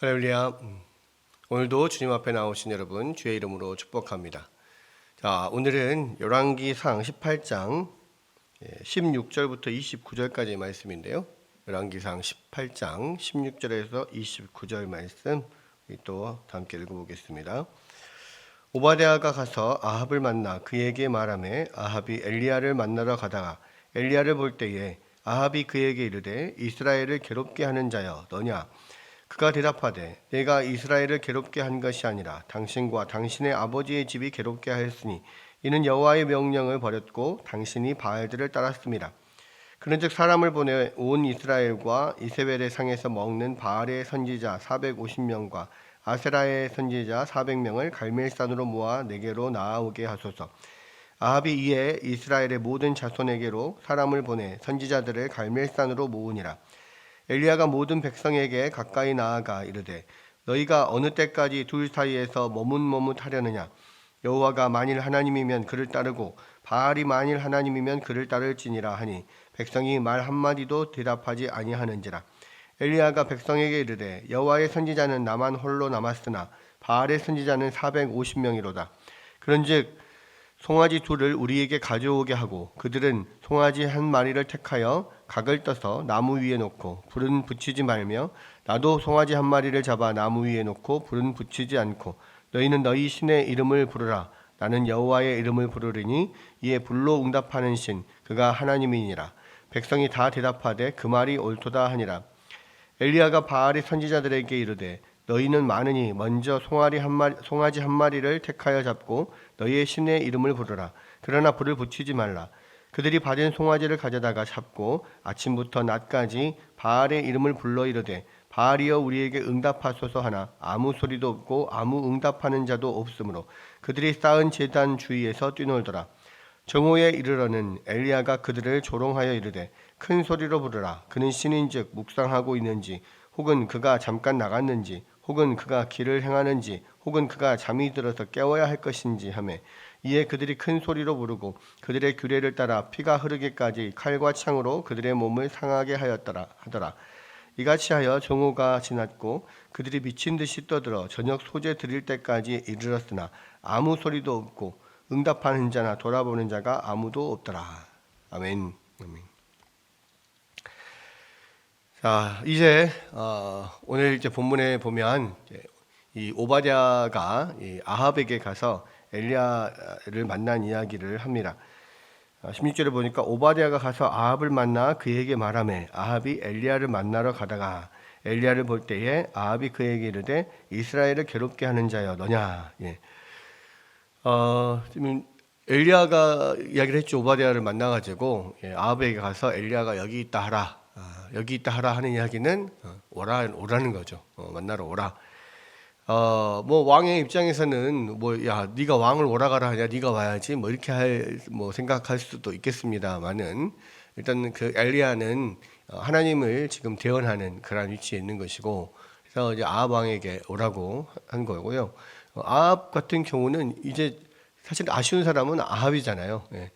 할렐루야. 음, 오늘도 주님 앞에 나오신 여러분 주의 이름으로 축복합니다. 자, 오늘은 열왕기상 18장 16절부터 29절까지의 말씀인데요. 열왕기상 18장 16절에서 29절 말씀 또 함께 읽어보겠습니다. 오바댜가 가서 아합을 만나 그에게 말하매 아합이 엘리야를 만나러 가다가 엘리야를 볼 때에 아합이 그에게 이르되 이스라엘을 괴롭게 하는 자여 너냐 그가 대답하되 내가 이스라엘을 괴롭게 한 것이 아니라 당신과 당신의 아버지의 집이 괴롭게 하였으니 이는 여호와의 명령을 버렸고 당신이 바알들을 따랐습니다. 그런즉 사람을 보내 온 이스라엘과 이세벨의 상에서 먹는 바알의 선지자 450명과 아세라의 선지자 400명을 갈멜산으로 모아 내게로 나아오게 하소서. 아합이 이에 이스라엘의 모든 자손에게로 사람을 보내 선지자들을 갈멜산으로 모으니라. 엘리야가 모든 백성에게 가까이 나아가 이르되 너희가 어느 때까지 둘 사이에서 머뭇머뭇하려느냐? 여호와가 만일 하나님이면 그를 따르고 바알이 만일 하나님이면 그를 따를지니라 하니 백성이 말 한마디도 대답하지 아니하는지라. 엘리야가 백성에게 이르되 여호와의 선지자는 나만 홀로 남았으나 바알의 선지자는 450명이로다. 그런즉 송아지 둘을 우리에게 가져오게 하고 그들은 송아지 한 마리를 택하여 각을 떠서 나무 위에 놓고 불은 붙이지 말며 나도 송아지 한 마리를 잡아 나무 위에 놓고 불은 붙이지 않고 너희는 너희 신의 이름을 부르라 나는 여호와의 이름을 부르리니 이에 불로 응답하는 신 그가 하나님이니라 백성이 다 대답하되 그 말이 옳도다 하니라 엘리야가 바알의 선지자들에게 이르되 너희는 많으니 먼저 송아리 한 마리, 송아지 한 마리를 택하여 잡고 너희의 신의 이름을 부르라. 그러나 불을 붙이지 말라. 그들이 받은 송아지를 가져다가 잡고 아침부터 낮까지 바알의 이름을 불러 이르되 바알이여 우리에게 응답하소서 하나 아무 소리도 없고 아무 응답하는 자도 없으므로 그들이 쌓은 제단 주위에서 뛰놀더라. 정오에 이르러는 엘리야가 그들을 조롱하여 이르되 큰 소리로 부르라. 그는 신인즉 묵상하고 있는지 혹은 그가 잠깐 나갔는지 혹은 그가 길을 행하는지 혹은 그가 잠이 들어서 깨워야 할 것인지 하매 이에 그들이 큰 소리로 부르고 그들의 규례를 따라 피가 흐르기까지 칼과 창으로 그들의 몸을 상하게 하였더라 하더라. 이같이 하여 정오가 지났고 그들이 미친 듯이 떠들어 저녁 소재 드릴 때까지 이르렀으나 아무 소리도 없고 응답하는 자나 돌아보는 자가 아무도 없더라. 아멘. 아멘. 자, 이제 어, 오늘 이제 본문에 보면 이제 이 오바댜가 이 아합에게 가서 엘리야를 만난 이야기를 합니다. 어, 16절에 보니까 오바댜가 가서 아합을 만나 그에게 말하매 아합이 엘리야를 만나러 가다가 엘리야를 볼 때에 아합이 그에게 이르되 이스라엘을 괴롭게 하는 자여 너냐. 예. 어, 지금 엘리야가 이야기를 했죠. 오바댜를 만나 가지고 예, 아합에게 가서 엘리야가 여기 있다 하라. 아, 여기 있다 하라 하는 이야기는 어, 오라 오라는 거죠. 어, 만나러 오라. 어, 뭐 왕의 입장에서는 뭐 야 네가 왕을 오라가라 하냐 네가 와야지 뭐 이렇게 할 뭐 생각할 수도 있겠습니다만은 일단 그 엘리야는 어, 하나님을 지금 대언하는 그런 위치에 있는 것이고 그래서 이제 아합 왕에게 오라고 한 거고요. 어, 아합 같은 경우는 이제 사실 아쉬운 사람은 아합이잖아요. 예.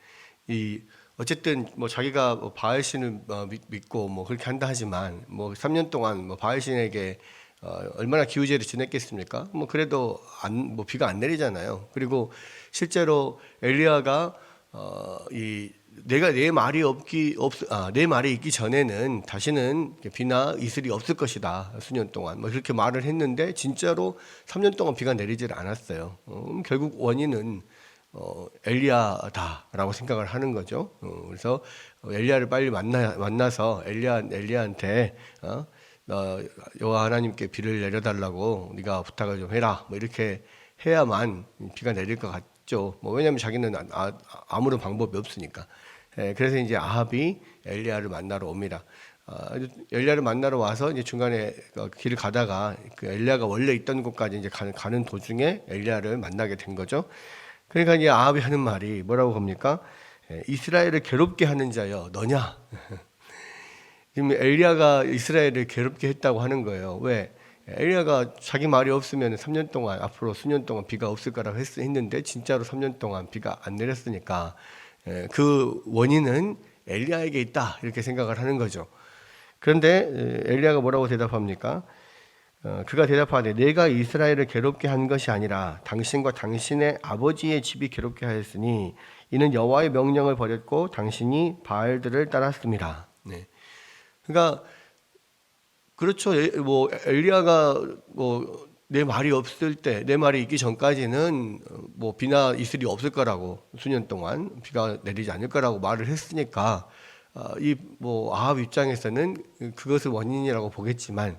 이 어쨌든 뭐 자기가 뭐 바알 신을 어, 믿- 믿고 뭐 그렇게 한다 하지만 뭐 3년 동안 뭐 바알 신에게 어, 얼마나 기우제를 지냈겠습니까? 뭐 그래도 안 뭐 비가 안 내리잖아요. 그리고 실제로 엘리야가 어, 이 내가 내 말이 없기 없 아 내 말이 있기 전에는 다시는 비나 이슬이 없을 것이다 수년 동안 뭐 그렇게 말을 했는데 진짜로 3년 동안 비가 내리질 않았어요. 어, 그럼 결국 원인은 어, 엘리야다라고 생각을 하는 거죠. 어, 그래서 엘리야를 빨리 만나 만나서 엘리야 엘리야한테 어, 너 여호와 하나님께 비를 내려달라고 네가 부탁을 좀 해라. 뭐 이렇게 해야만 비가 내릴 것 같죠. 뭐 왜냐하면 자기는 아, 아, 아무런 방법이 없으니까. 예, 그래서 이제 아합이 엘리야를 만나러 옵니다. 아, 엘리야를 만나러 와서 이제 중간에 그 길을 가다가 그 엘리야가 원래 있던 곳까지 이제 가는, 가는 도중에 엘리야를 만나게 된 거죠. 그러니까 이제 아합이 하는 말이 뭐라고 합니까? 예, 이스라엘을 괴롭게 하는 자여 너냐? 지금 엘리야가 이스라엘을 괴롭게 했다고 하는 거예요. 왜? 엘리야가 자기 말이 없으면 3년 동안 앞으로 수년 동안 비가 없을 거라고 했, 했는데 진짜로 3년 동안 비가 안 내렸으니까 예, 그 원인은 엘리야에게 있다 이렇게 생각을 하는 거죠. 그런데 에, 엘리야가 뭐라고 대답합니까? 어, 그가 대답하되 내가 이스라엘을 괴롭게 한 것이 아니라 당신과 당신의 아버지의 집이 괴롭게 하였으니 이는 여호와의 명령을 버렸고 당신이 바알들을 따랐습니다. 네. 그러니까 그렇죠. 에- 뭐 엘리야가 뭐 내 말이 없을 때, 내 말이 있기 전까지는 어, 뭐 비나 이슬이 없을 거라고 수년 동안 비가 내리지 않을 거라고 말을 했으니까 어, 이뭐 아합 입장에서는 그것을 원인이라고 보겠지만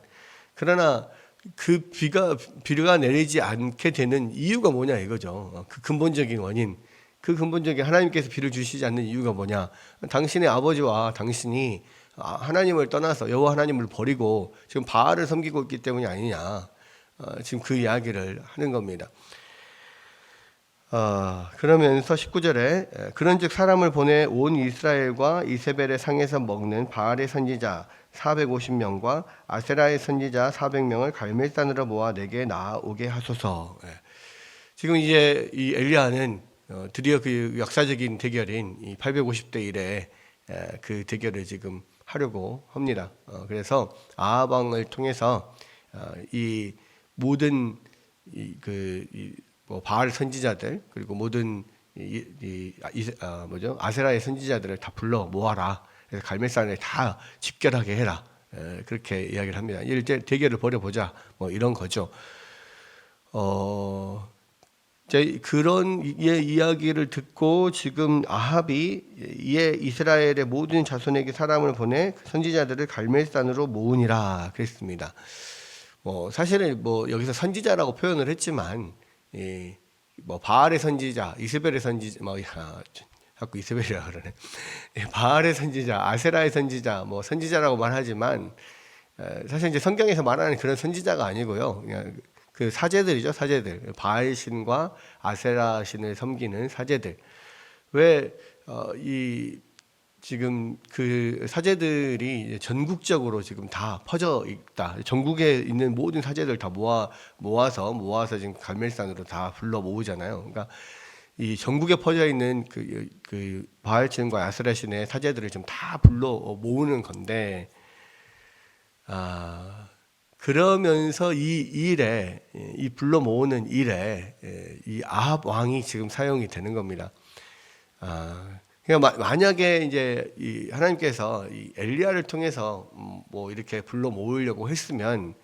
그러나 그 비가 비가 내리지 않게 되는 이유가 뭐냐 이거죠. 어, 그 근본적인 원인, 그 근본적인 하나님께서 비를 주시지 않는 이유가 뭐냐? 당신의 아버지와 당신이 아, 하나님을 떠나서 여호와 하나님을 버리고 지금 바알을 섬기고 있기 때문이 아니냐. 어, 지금 그 이야기를 하는 겁니다. 어, 그러면서 19절에 그런즉 사람을 보내 온 이스라엘과 이세벨의 상에서 먹는 바알의 선지자 450명과 아세라의 선지자 400명을 갈멜산으로 모아 내게 나오게 하소서. 예. 지금 이제 이 엘리야는 어, 드디어 그 역사적인 대결인 이 850대 1의 그 대결을 지금 하려고 합니다. 어, 그래서 아합 왕을 통해서 어, 이 모든 이 그 뭐 바알 선지자들 그리고 모든 이, 이, 이 아, 뭐죠 아세라의 선지자들을 다 불러 모아라. 그래서 갈멜산에 다 집결하게 해라. 에, 그렇게 이야기를 합니다. 일제 대결을 벌여보자. 뭐 이런 거죠. 어, 이제 그런 이야기를 듣고 지금 아합이 이에 이스라엘의 모든 자손에게 사람을 보내 선지자들을 갈멜산으로 모으니라 그랬습니다. 뭐 사실은 뭐 여기서 선지자라고 표현을 했지만 이뭐 바알의 선지자, 이스벨의 선지자, 뭐 아, 자꾸 이스벨이라 그러네. 예, 바알의 선지자, 아세라의 선지자, 뭐 선지자라고 말하지만 에, 사실 이제 성경에서 말하는 그런 선지자가 아니고요. 그냥 그 사제들이죠, 사제들. 바알 신과 아세라 신을 섬기는 사제들. 왜 어, 이 지금 그 사제들이 전국적으로 지금 다 퍼져 있다. 전국에 있는 모든 사제들 다 모아 모아서 모아서 지금 갈멜산으로 다 불러 모으잖아요. 그러니까 이 전국에 퍼져 있는 그, 그 바알 신과 아스라신의 사제들을 지금 다 불러 모으는 건데 아 그러면서 이 일에 이 불러 모으는 일에 이 아합 왕이 지금 사용이 되는 겁니다. 아 그러니까 마- 만약에 이제 이 하나님께서 이 엘리야를 통해서 음, 뭐 이렇게 불러 모으려고 했으면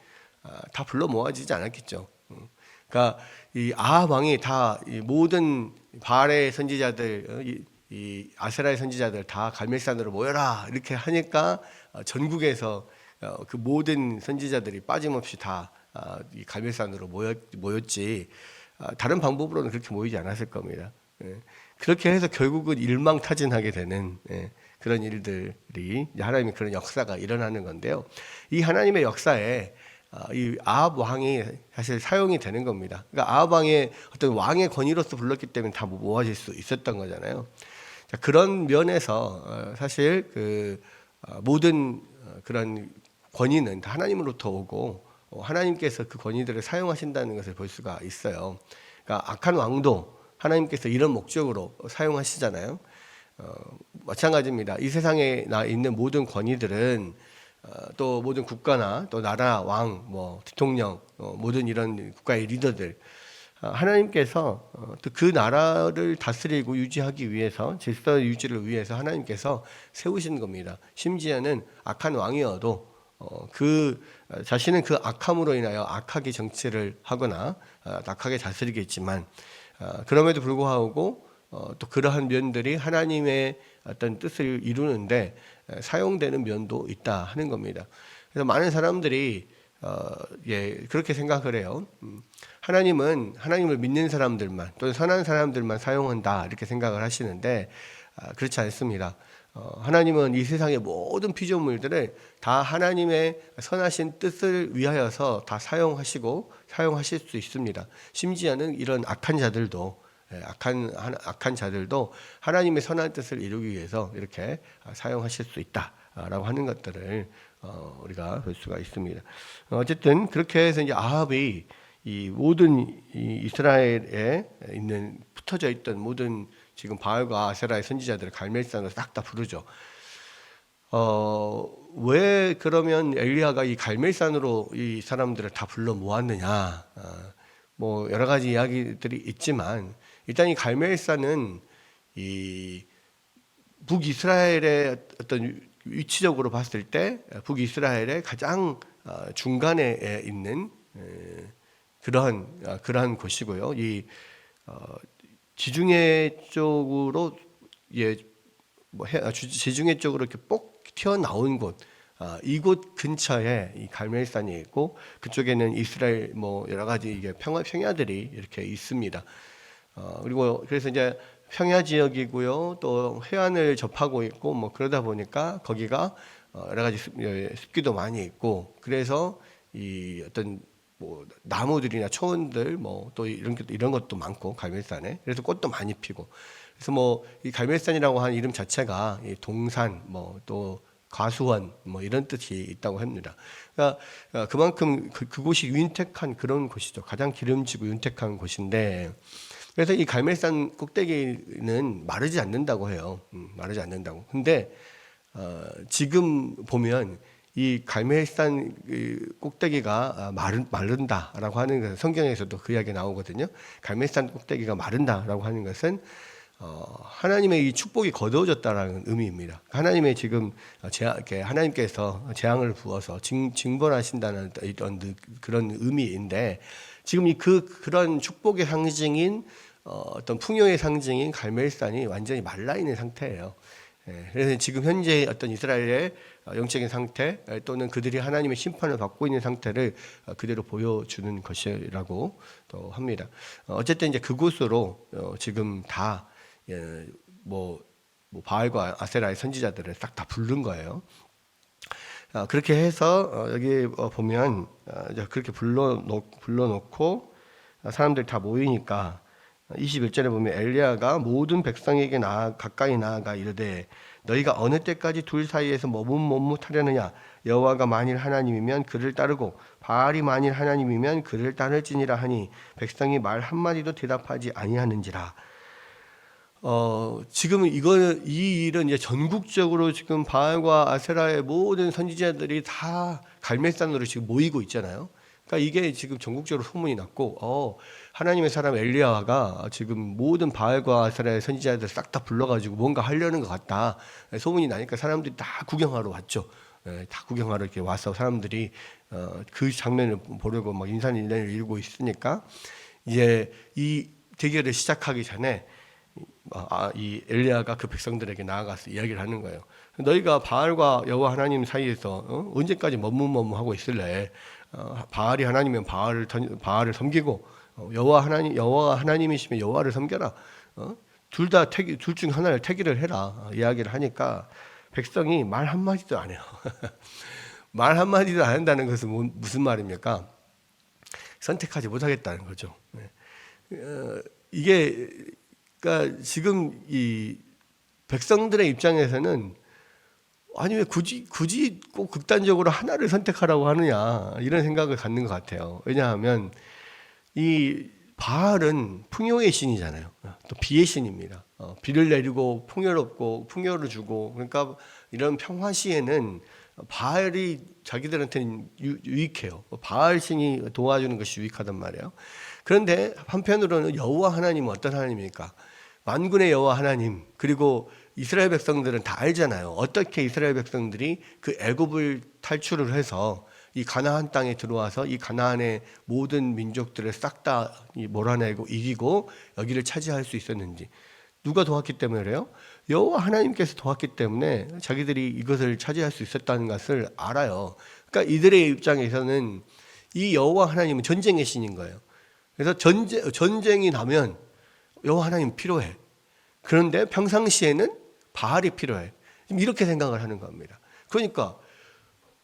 아, 다 불러 모아지지 않았겠죠. 음. 그러니까 이 아합 왕이 다이 모든 바알의 선지자들, 어, 이, 이 아세라의 선지자들 다 갈멜산으로 모여라 이렇게 하니까 어, 전국에서 어, 그 모든 선지자들이 빠짐없이 다 아, 이 갈멜산으로 모였, 모였지 아, 다른 방법으로는 그렇게 모이지 않았을 겁니다. 예. 그렇게 해서 결국은 일망타진하게 되는 예, 그런 일들이 하나님의 그런 역사가 일어나는 건데요. 이 하나님의 역사에 아, 이 아합 왕이 사실 사용이 되는 겁니다. 그러니까 아합 왕의 어떤 왕의 권위로서 불렀기 때문에 다 모아질 수 있었던 거잖아요. 자, 그런 면에서 어, 사실 그 어, 모든 어, 그런 권위는 다 하나님으로부터 오고 어, 하나님께서 그 권위들을 사용하신다는 것을 볼 수가 있어요. 그러니까 악한 왕도 하나님께서 이런 목적으로 사용하시잖아요. 어, 마찬가지입니다. 이 세상에 나 있는 모든 권위들은 어, 또 모든 국가나 또 나라 왕, 뭐 대통령, 어, 모든 이런 국가의 리더들 어, 하나님께서 어, 또그 나라를 다스리고 유지하기 위해서 질서 유지를 위해서 하나님께서 세우신 겁니다. 심지어는 악한 왕이어도 어, 그 어, 자신은 그 악함으로 인하여 악하게 정치를 하거나 어, 악하게 다스리겠지만 어, 그럼에도 불구하고 어, 또 그러한 면들이 하나님의 어떤 뜻을 이루는데 에, 사용되는 면도 있다 하는 겁니다. 그래서 많은 사람들이 어, 예 그렇게 생각을 해요. 음, 하나님은 하나님을 믿는 사람들만 또는 선한 사람들만 사용한다 이렇게 생각을 하시는데 아, 그렇지 않습니다. 어, 하나님은 이 세상의 모든 피조물들을 다 하나님의 선하신 뜻을 위하여서 다 사용하시고 사용하실 수 있습니다. 심지어는 이런 악한 자들도 예, 악한 한- 악한 자들도 하나님의 선한 뜻을 이루기 위해서 이렇게 아, 사용하실 수 있다라고 하는 것들을 어, 우리가 볼 수가 있습니다. 어, 어쨌든 그렇게 해서 이제 아합이 이 모든 이 이스라엘에 있는 붙어져 있던 모든 지금 바알과 아세라의 선지자들을 갈멜산으로 싹 다 부르죠. 어, 왜 그러면 엘리야가 이 갈멜산으로 이 사람들을 다 불러 모았느냐? 아, 뭐 여러 가지 이야기들이 있지만 일단 이 갈멜산은 이 북이스라엘의 어떤 위치적으로 봤을 때 북이스라엘의 가장 어, 중간에 있는 에, 그러한 아, 그러한 곳이고요. 이 어, 지중해 쪽으로 예, 뭐 해, 아, 주- 지중해 쪽으로 이렇게 뽁 튀어나온 곳, 아, 이곳 근처에 이 갈멜산이 있고 그쪽에는 이스라엘 뭐 여러 가지 이게 평야 평야들이 이렇게 있습니다. 어, 그리고 그래서 이제 평야 지역이고요, 또 해안을 접하고 있고 뭐 그러다 보니까 거기가 어, 여러 가지 습, 예, 습기도 많이 있고 그래서 이 어떤 뭐 나무들이나 초원들 뭐 또 이런 것 이런 것도 많고 갈멜산에 그래서 꽃도 많이 피고 그래서 뭐 이 갈멜산이라고 하는 이름 자체가 이 동산 뭐 또 과수원 뭐 이런 뜻이 있다고 합니다. 그러니까 어, 그만큼 그, 그곳이 윤택한 그런 곳이죠. 가장 기름지고 윤택한 곳인데 그래서 이 갈멜산 꼭대기는 마르지 않는다고 해요. 음, 마르지 않는다고. 근데 어, 지금 보면 이 갈멜산 그 꼭대기가 아, 마른, 마른다라고 하는 것은 성경에서도 그 이야기 나오거든요. 갈멜산 꼭대기가 마른다라고 하는 것은 어, 하나님의 이 축복이 거두어졌다라는 의미입니다. 하나님의 지금 재앙, 이렇게 하나님께서 재앙을 부어서 징, 징벌하신다는 이런 그런 의미인데 지금 이 그 그런 축복의 상징인 어, 어떤 풍요의 상징인 갈멜산이 완전히 말라 있는 상태예요. 예, 그래서 지금 현재 어떤 이스라엘의 어, 영적인 상태 에, 또는 그들이 하나님의 심판을 받고 있는 상태를 어, 그대로 보여주는 것이라고 또 합니다. 어, 어쨌든 이제 그곳으로 어, 지금 다 예, 뭐, 뭐 바알과 아세라의 선지자들을 싹 다 부른 거예요. 아, 그렇게 해서 어, 여기 어, 보면 그렇게 불러놓, 불러놓고 아, 사람들이 다 모이니까 21절에 보면 엘리야가 모든 백성에게 나아 가까이 나아가 이르되 너희가 어느 때까지 둘 사이에서 머뭇머뭇하려느냐 여호와가 만일 하나님이면 그를 따르고 바알이 만일 하나님이면 그를 따를지니라 하니 백성이 말 한마디도 대답하지 아니하는지라 어, 지금 이거 이 일은 이제 전국적으로 지금 바알과 아세라의 모든 선지자들이 다 갈멜산으로 지금 모이고 있잖아요. 그러니까 이게 지금 전국적으로 소문이 났고, 어, 하나님의 사람 엘리야가 지금 모든 바알과 아세라의 선지자들 싹 다 불러가지고 뭔가 하려는 것 같다. 소문이 나니까 사람들이 다 구경하러 왔죠. 예, 다 구경하러 이렇게 와서 사람들이 어, 그 장면을 보려고 막 인산인해를 이루고 있으니까 이제 이 대결을 시작하기 전에 아, 이 엘리야가 그 백성들에게 나아가서 이야기를 하는 거예요. 너희가 바알과 여호와 하나님 사이에서 어? 언제까지 머뭇머뭇하고 있을래? 어, 바알이 하나님이면 바알을 던- 바알을 섬기고 어, 여호와 하나님 여호와 하나님이시면 여호와를 섬겨라. 어? 둘다 택, 둘중 하나를 택일을 해라. 어, 이야기를 하니까 백성이 말 한마디도 안 해요. 말 한마디도 안 한다는 것은 뭐- 무슨 말입니까? 선택하지 못하겠다는 거죠. 네. 어, 이게 그러니까 지금 이 백성들의 입장에서는 아니 왜 굳이 굳이 꼭 극단적으로 하나를 선택하라고 하느냐 이런 생각을 갖는 것 같아요. 왜냐하면 이 바알은 풍요의 신이잖아요. 또 비의 신입니다. 어, 비를 내리고 풍요롭고 풍요를 주고 그러니까 이런 평화 시에는 바알이 자기들한테는 유, 유익해요. 바알 신이 도와주는 것이 유익하단 말이에요. 그런데 한편으로는 여호와 하나님은 어떤 하나님입니까? 만군의 여호와 하나님 그리고 이스라엘 백성들은 다 알잖아요. 어떻게 이스라엘 백성들이 그 애굽을 탈출을 해서 이 가나안 땅에 들어와서 이 가나안의 모든 민족들을 싹 다 몰아내고 이기고 여기를 차지할 수 있었는지 누가 도왔기 때문에 그래요? 여호와 하나님께서 도왔기 때문에 자기들이 이것을 차지할 수 있었다는 것을 알아요. 그러니까 이들의 입장에서는 이 여호와 하나님은 전쟁의 신인 거예요. 그래서 전쟁 전쟁이 나면 여호와 하나님 필요해. 그런데 평상시에는 바알이 필요해. 이렇게 생각을 하는 겁니다. 그러니까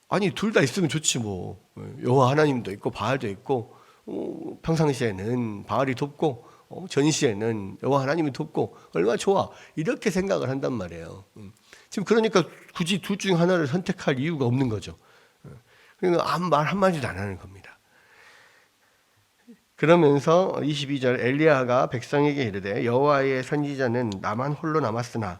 아니 둘 다 있으면 좋지 뭐 여호와 하나님도 있고 바알도 있고 어, 평상시에는 바알이 돕고 어, 전시에는 여호와 하나님이 돕고 얼마나 좋아 이렇게 생각을 한단 말이에요. 음. 지금 그러니까 굳이 둘 중 하나를 선택할 이유가 없는 거죠. 어. 그러니까 아무 말 한마디도 안 하는 겁니다. 그러면서 22절 엘리야가 백성에게 이르되 여호와의 선지자는 나만 홀로 남았으나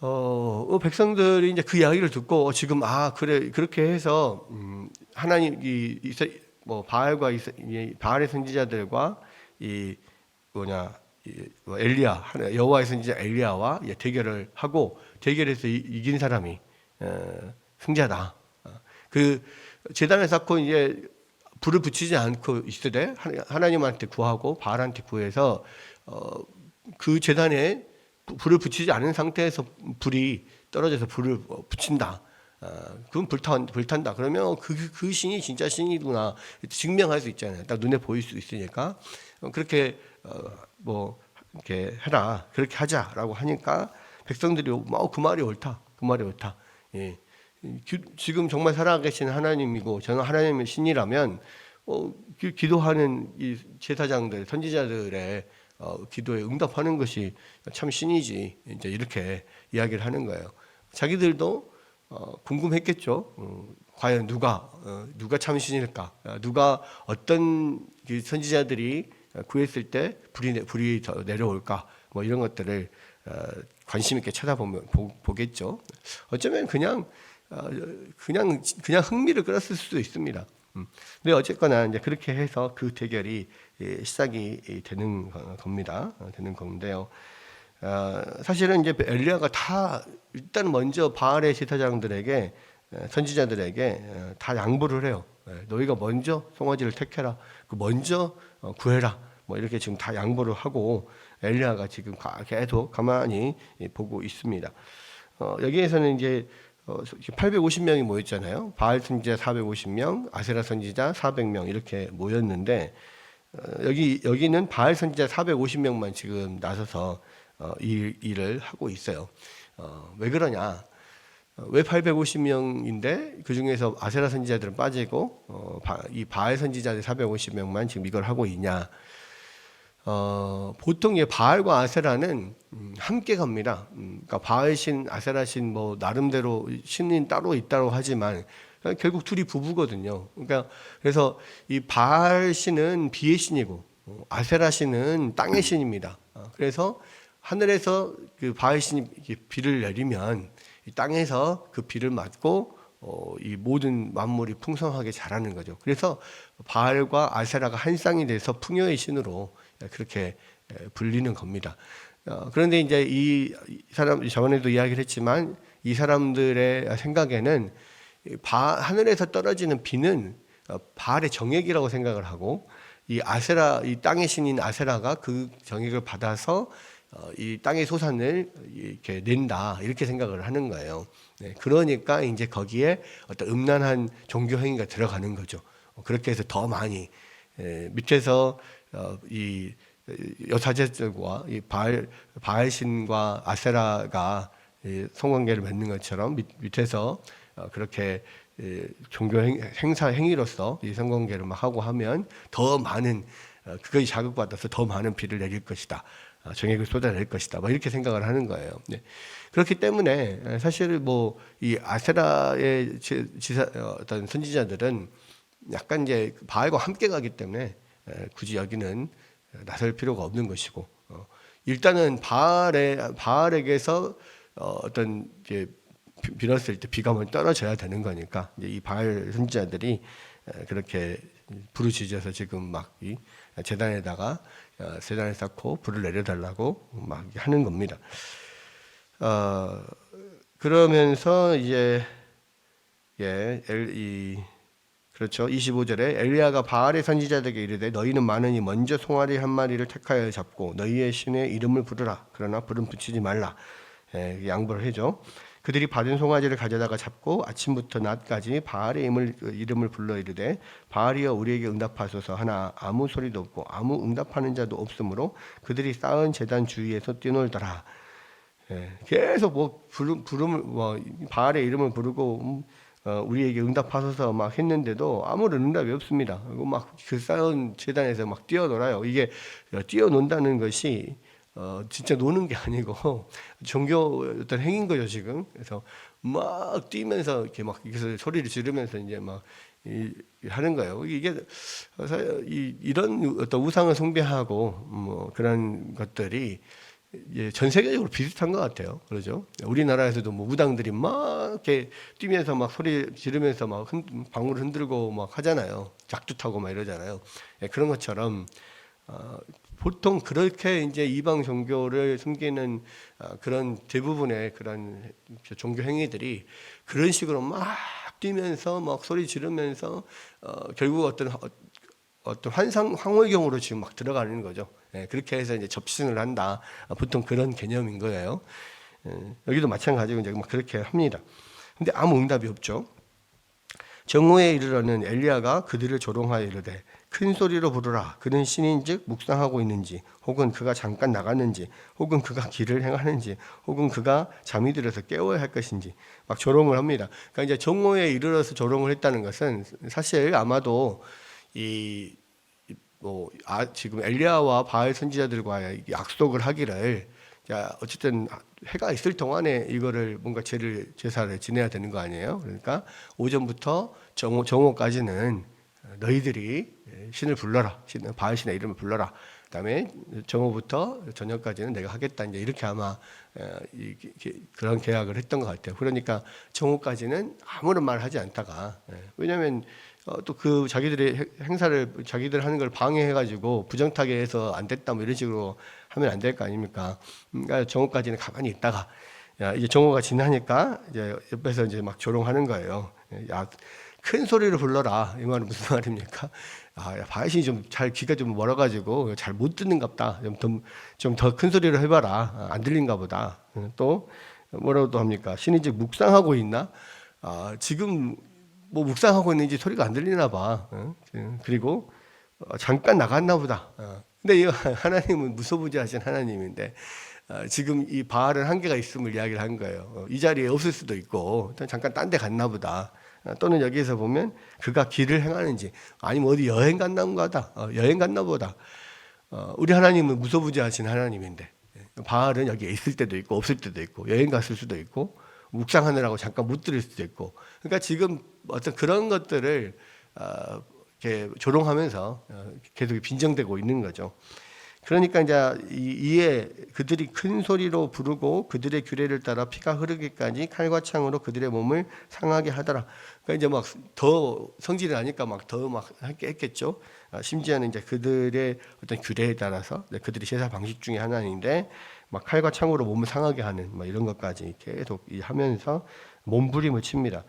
어, 어, 백성들이 이제 그 이야기를 듣고 어, 지금 아 그래 그렇게 해서 음, 하나님 이, 이, 뭐 바알과 이, 이 바알의 선지자들과 이 뭐냐 이, 뭐 엘리야 여호와의 선지자 엘리야와 예, 대결을 하고 대결해서 이, 이긴 사람이 어, 승자다. 어, 그 재단을 쌓고 이제 불을 붙이지 않고 하나- 하나님한테 구하고 바알한테 구해서 어, 그 재단에 부- 불을 붙이지 않은 상태에서 불이 떨어져서 불을 어, 붙인다. 어, 그건 불탄 불탄다. 그러면 그, 그- 그 신이 진짜 신이구나 증명할 수 있잖아요. 딱 눈에 보일 수 있으니까 어, 그렇게 어, 뭐 이렇게 해라 그렇게 하자라고 하니까 백성들이 어, 그 말이 옳다. 그 말이 옳다. 예. 기- 지금 정말 살아계신 하나님이고 저는 하나님의 신이라면 어, 기, 기도하는 이 제사장들 선지자들의 어, 기도에 응답하는 것이 참 신이지 이제 이렇게 이야기를 하는 거예요. 자기들도 어, 궁금했겠죠. 어, 과연 누가 어, 누가 참 신일까? 어, 누가 어떤 그 선지자들이 구했을 때 불이 내- 불이 더 내려올까? 뭐 이런 것들을 어, 관심 있게 쳐다보면 보, 보겠죠. 어쩌면 그냥 어, 그냥 그냥 흥미를 끌었을 수도 있습니다. 음. 근데 어쨌거나 이제 그렇게 해서 그 대결이 예, 시작이 이 되는 거- 겁니다. 어, 되는 건데요. 어, 사실은 이제 엘리야가 다 일단 먼저 바알의 제사장들에게 에, 선지자들에게 어, 다 양보를 해요. 예, 너희가 먼저 송아지를 택해라. 그 먼저 어, 구해라. 뭐 이렇게 지금 다 양보를 하고 엘리야가 지금 가- 계속 가만히 예, 보고 있습니다. 어, 여기에서는 이제 어, 850명이 모였잖아요. 바알 선지자 450명, 아세라 선지자 400명 이렇게 모였는데 어, 여기 여기는 바알 선지자 450명만 지금 나서서 어, 이 일을 하고 있어요. 어, 왜 그러냐? 어, 왜 850명인데 그 중에서 아세라 선지자들은 빠지고 이 바알 선지자들 450명만 지금 이걸 하고 있냐? 어, 보통 이 바알과 아세라는 음, 함께 갑니다. 음, 그러니까 바알 신, 아세라 신 뭐 나름대로 신인 따로 있다고 하지만 결국 둘이 부부거든요. 그러니까 그래서 이 바알 신은 비의 신이고 어, 아세라 신은 땅의 신입니다. 어, 그래서 하늘에서 그 바알 신이 비를 내리면 이 땅에서 그 비를 맞고 어, 이 모든 만물이 풍성하게 자라는 거죠. 그래서 바알과 아세라가 한 쌍이 돼서 풍요의 신으로 그렇게 에, 불리는 겁니다. 어, 그런데 이제 이 사람 저번에도 이야기를 했지만 이 사람들의 생각에는 이 바, 하늘에서 떨어지는 비는 어, 바알의 정액이라고 생각을 하고 이 아세라 이 땅의 신인 아세라가 그 정액을 받아서 어, 이 땅의 소산을 이렇게 낸다 이렇게 생각을 하는 거예요. 네, 그러니까 이제 거기에 어떤 음란한 종교 행위가 들어가는 거죠. 어, 그렇게 해서 더 많이 에, 밑에서 어, 이 여사제들과 이 바알 바알 신과 아세라가 이 성관계를 맺는 것처럼 밑, 밑에서 어, 그렇게 이 종교 행, 행사 행위로서 이 성관계를 막 하고 하면 더 많은 어, 그것이 자극받아서 더 많은 비를 내릴 것이다. 어, 정액을 쏟아낼 것이다. 뭐 이렇게 생각을 하는 거예요. 네. 그렇기 때문에 사실 뭐 이 아세라의 지- 지사 어, 어떤 선지자들은 약간 이제 바알과 함께 가기 때문에 에, 굳이 여기는 나설 필요가 없는 것이고 어, 일단은 바알의 바알에게서 어, 어떤 이제 비- 빌었을 때 비가 먼저 떨어져야 되는 거니까 이 바알 선지자들이 에, 그렇게 부르짖어서 지금 막 이 재단에다가 어, 재단을 쌓고 불을 내려달라고 막 하는 겁니다. 어, 그러면서 이제 예, 엘, 이 그렇죠. 25절에 엘리야가 바알의 선지자들에게 이르되 너희는 많으니 먼저 송아리 한 마리를 택하여 잡고 너희의 신의 이름을 부르라. 그러나 불은 붙이지 말라. 예, 양보를 해줘. 그들이 받은 송아지를 가져다가 잡고 아침부터 낮까지 바알의 이름을, 이름을 불러 이르되 바알이여 우리에게 응답하소서 하나 아무 소리도 없고 아무 응답하는 자도 없으므로 그들이 쌓은 재단 주위에서 뛰놀더라. 예, 계속 뭐 부름, 부름을 뭐 바알의 이름을 부르고 음, 어, 우리에게 응답하소서 막 했는데도 아무런 응답이 없습니다. 그리고 막 그 쌓은 재단에서 막 뛰어놀아요. 이게 뛰어논다는 것이 어, 진짜 노는 게 아니고 종교 어떤 행인 거죠 지금. 그래서 막 뛰면서 이렇게 막 이것을 소리를 지르면서 이제 막 이, 하는 거예요. 이게 사- 이, 이런 어떤 우상을 숭배하고 뭐 그런 것들이 예, 전 세계적으로 비슷한 것 같아요. 그러죠? 우리나라에서도 뭐 무당들이 막 이렇게 뛰면서 막 소리 지르면서 막 흔, 방울을 흔들고 막 하잖아요. 작두 타고 막 이러잖아요. 예, 그런 것처럼 어, 보통 그렇게 이제 이방 종교를 숨기는 어, 그런 대부분의 그런 종교 행위들이 그런 식으로 막 뛰면서 막 소리 지르면서 어, 결국 어떤 어, 어떤 환상 황홀경으로 지금 막 들어가는 거죠. 예, 그렇게 해서 이제 접신을 한다. 아, 보통 그런 개념인 거예요. 예, 여기도 마찬가지고 이제 막 그렇게 합니다. 근데 아무 응답이 없죠. 정오에 이르러는 엘리야가 그들을 조롱하여 이르되 큰 소리로 부르라 그는 신인즉 묵상하고 있는지 혹은 그가 잠깐 나갔는지 혹은 그가 길을 행하는지 혹은 그가 잠이 들어서 깨워야 할 것인지 막 조롱을 합니다. 그러니까 이제 정오에 이르러서 조롱을 했다는 것은 사실 아마도 이 뭐 아, 지금 엘리야와 바알 선지자들과 약속을 하기를 자 어쨌든 해가 있을 동안에 이거를 뭔가 제를 제사를 지내야 되는 거 아니에요? 그러니까 오전부터 정오 정오까지는 너희들이 신을 불러라, 신 바알 신의 이름을 불러라. 그다음에 정오부터 저녁까지는 내가 하겠다. 이제 이렇게 아마 이- 그런 계약을 했던 것 같아요. 그러니까 정오까지는 아무런 말을 하지 않다가 예, 왜냐하면 어, 또그 자기들의 행- 행사를 자기들 하는 걸 방해해가지고 부정타게 해서 안 됐다 뭐 이런 식으로 하면 안 될 거 아닙니까? 음, 그러니까 정오까지는 가만히 있다가 야, 이제 정오가 지나니까 이제 옆에서 이제 막 조롱하는 거예요. 야, 큰 소리로 불러라. 이 말은 무슨 말입니까? 아, 야, 바이신이 좀 잘 귀가 좀 멀어가지고 잘 못 듣는갑다. 좀 더 큰 소리로 해봐라. 아, 안 들린가 보다. 어, 또 뭐라고 또 합니까? 신이 이제 묵상하고 있나? 아, 지금 뭐 묵상하고 있는지 소리가 안 들리나 봐. 어? 그리고 어, 잠깐 나갔나 보다. 어. 근데 이 하나님은 무소부지하신 하나님인데 어, 지금 이 바알은 한계가 있음을 이야기를 한 거예요. 어, 이 자리에 없을 수도 있고 또 잠깐 딴 데 갔나 보다. 어, 또는 여기에서 보면 그가 길을 행하는지 아니면 어디 여행 갔나 보다. 어, 여행 갔나 보다. 어, 우리 하나님은 무소부지하신 하나님인데 예, 바알은 여기에 있을 때도 있고 없을 때도 있고 여행 갔을 수도 있고 묵상하느라고 잠깐 못 들을 수도 있고 그러니까 지금 어떤 그런 것들을 어, 이렇게 조롱하면서 어, 계속 빈정되고 있는 거죠. 그러니까 이제 이- 이에 그들이 큰 소리로 부르고 그들의 규례를 따라 피가 흐르기까지 칼과 창으로 그들의 몸을 상하게 하더라. 그러니까 이제 막 더 성질이 나니까 막 더 막 했겠죠. 아, 심지어는 이제 그들의 어떤 규례에 따라서 네, 그들이 제사 방식 중에 하나인데 막 칼과 창으로 몸을 상하게 하는 막 이런 것까지 계속 이 하면서 몸부림을 칩니다.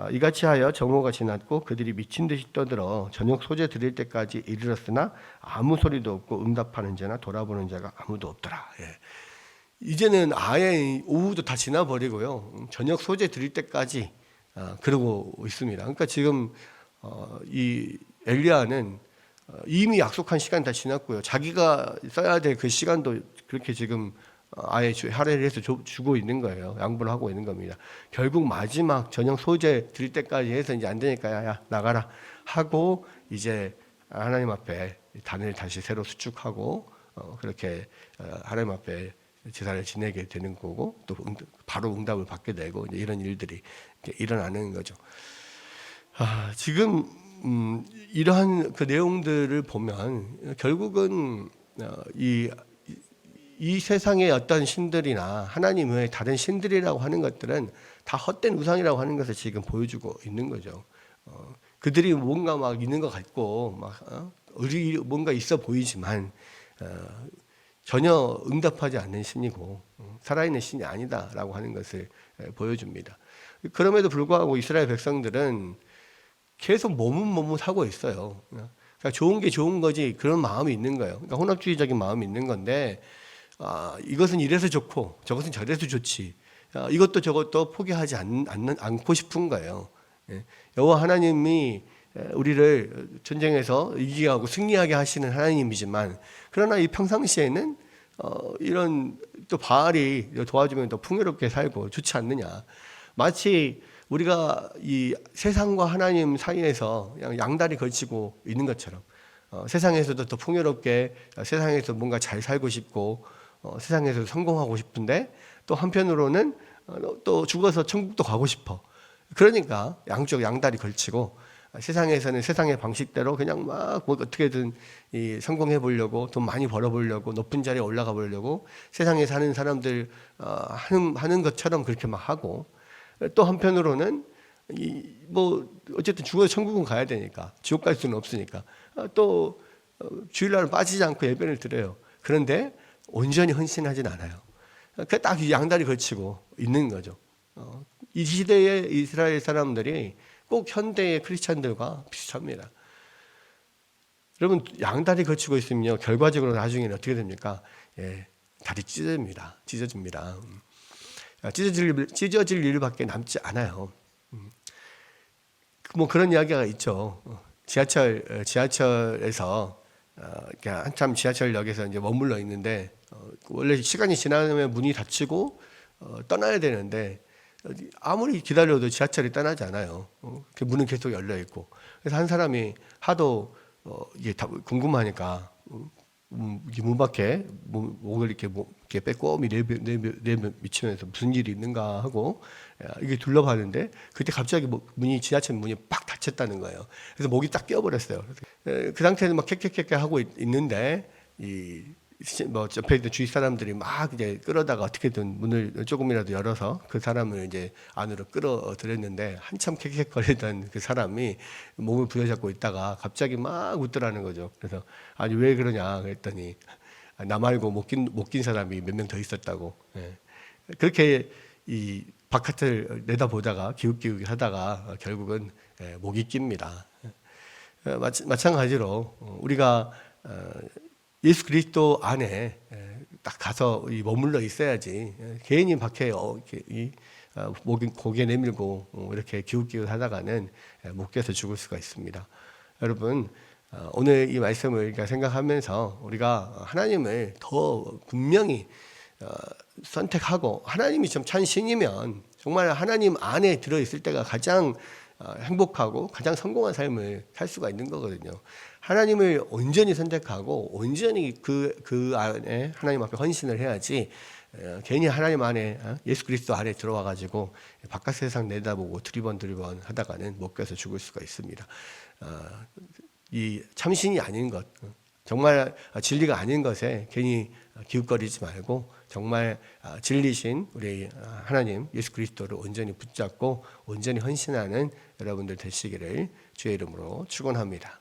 아, 이같이 하여 정오가 지났고 그들이 미친 듯이 떠들어 저녁 소재 드릴 때까지 이르렀으나 아무 소리도 없고 응답하는 자나 돌아보는 자가 아무도 없더라. 예. 이제는 아예 오후도 다 지나버리고요. 음, 저녁 소재 드릴 때까지 아, 그러고 있습니다. 그러니까 지금 어, 이 엘리야는 어, 이미 약속한 시간 다 지났고요. 자기가 써야 될 그 시간도 그렇게 지금 어, 아예 주- 할애를 해서 주, 주고 있는 거예요. 양보를 하고 있는 겁니다. 결국 마지막 저녁 소재 드릴 때까지 해서 이제 안 되니까 야, 야 나가라 하고 이제 하나님 앞에 단을 다시 새로 수축하고 어, 그렇게 어, 하나님 앞에 제사를 지내게 되는 거고 또 응- 바로 응답을 받게 되고 이런 일들이 일어나는 거죠. 아, 지금 음, 이러한 그 내용들을 보면 결국은 어, 이, 이- 이 세상의 어떤 신들이나 하나님 외에 다른 신들이라고 하는 것들은 다 헛된 우상이라고 하는 것을 지금 보여주고 있는 거죠. 어, 그들이 뭔가 막 있는 것 같고 막 어? 뭔가 있어 보이지만 어, 전혀 응답하지 않는 신이고 어, 살아있는 신이 아니다라고 하는 것을 에, 보여줍니다. 그럼에도 불구하고 이스라엘 백성들은 계속 머뭇머뭇하고 있어요. 그러니까 좋은 게 좋은 거지 그런 마음이 있는 거예요. 그러니까 혼합주의적인 마음이 있는 건데 아, 이것은 이래서 좋고 저것은 저래서 좋지. 아, 이것도 저것도 포기하지 않, 않는, 않고 싶은 거예요. 예. 여호와 하나님이 에, 우리를 전쟁에서 이기게 하고 승리하게 하시는 하나님이지만 그러나 이 평상시에는 어, 이런 또 바알이 도와주면 더 풍요롭게 살고 좋지 않느냐. 마치 우리가 이 세상과 하나님 사이에서 양다리 걸치고 있는 것처럼 어, 세상에서도 더 풍요롭게 어, 세상에서 뭔가 잘 살고 싶고 어, 세상에서 성공하고 싶은데 또 한편으로는 어, 또 죽어서 천국도 가고 싶어. 그러니까 양쪽 양다리 걸치고 어, 세상에서는 세상의 방식대로 그냥 막뭐 어떻게든 이 성공해 보려고 돈 많이 벌어 보려고 높은 자리에 올라가 보려고 세상에 사는 사람들 어, 하는 하는 것처럼 그렇게 막 하고 또 한편으로는 이 뭐 어쨌든 죽어서 천국은 가야 되니까 지옥 갈 수는 없으니까 어, 또 어, 주일날은 빠지지 않고 예배를 드려요. 그런데 온전히 헌신하진 않아요. 그딱 양다리 걸치고 있는 거죠. 어, 이 시대의 이스라엘 사람들이 꼭 현대의 크리스찬들과 비슷합니다. 여러분 양다리 걸치고 있으면요 결과적으로 나중에는 어떻게 됩니까? 예, 다리 찢어집니다. 찢어집니다. 음. 아, 찢어질 찢어질 일밖에 남지 않아요. 음. 뭐 그런 이야기가 있죠. 어, 지하철 어, 지하철에서 한참 지하철역에서 이제 머물러 있는데 어, 원래 시간이 지나면 문이 닫히고 어, 떠나야 되는데 아무리 기다려도 지하철이 떠나지 않아요. 어, 그 문은 계속 열려 있고 그래서 한 사람이 하도 어, 이게 다 궁금하니까 이문 밖에 목- 목을 이렇게 뭐, 이렇게 빼꼼히 내며, 내며, 내며 미치면서 무슨 일이 있는가 하고 야, 이게 둘러봤는데 그때 갑자기 뭐 문이 지하철 문이 빡 닫혔다는 거예요. 그래서 목이 딱 끼어버렸어요. 그 상태에서 막 캑캑캑 하고 있, 있는데 이 시- 뭐 옆에 있는 주위 사람들이 막 이제 끌어다가 어떻게든 문을 조금이라도 열어서 그 사람을 이제 안으로 끌어들였는데 한참 캑캑거리던 그 사람이 몸을 부여잡고 있다가 갑자기 막 웃더라는 거죠. 그래서 아니 왜 그러냐 그랬더니 아, 나 말고 못낀 못 낀 사람이 몇 명 더 있었다고. 예. 그렇게 이 바깥을 내다보다가 기웃기웃 하다가 어, 결국은 예, 목이 낍니다. 어, 마치- 마찬가지로 어, 우리가 어, 예수 그리스도 안에 에, 딱 가서 이 머물러 있어야지 에, 개인이 밖에 어, 목, 고개 내밀고 어, 이렇게 기웃기웃 하다가는 에, 못 깨서 죽을 수가 있습니다. 여러분 어, 오늘 이 말씀을 생각하면서 우리가 하나님을 더 분명히 어, 선택하고 하나님이 좀 찬신이면 정말 하나님 안에 들어 있을 때가 가장 어, 행복하고 가장 성공한 삶을 살 수가 있는 거거든요. 하나님을 온전히 선택하고 온전히 그, 그 안에 하나님 앞에 헌신을 해야지 어, 괜히 하나님 안에 어, 예수 그리스도 안에 들어와 가지고 바깥 세상 내다보고 두리번 두리번 하다가는 못 가서 죽을 수가 있습니다. 어, 이 참신이 아닌 것, 어, 정말 진리가 아닌 것에 괜히 기웃거리지 말고 정말 아, 진리신 우리 하나님 예수 그리스도를 온전히 붙잡고 온전히 헌신하는 여러분들 되시기를 주의 이름으로 축원합니다.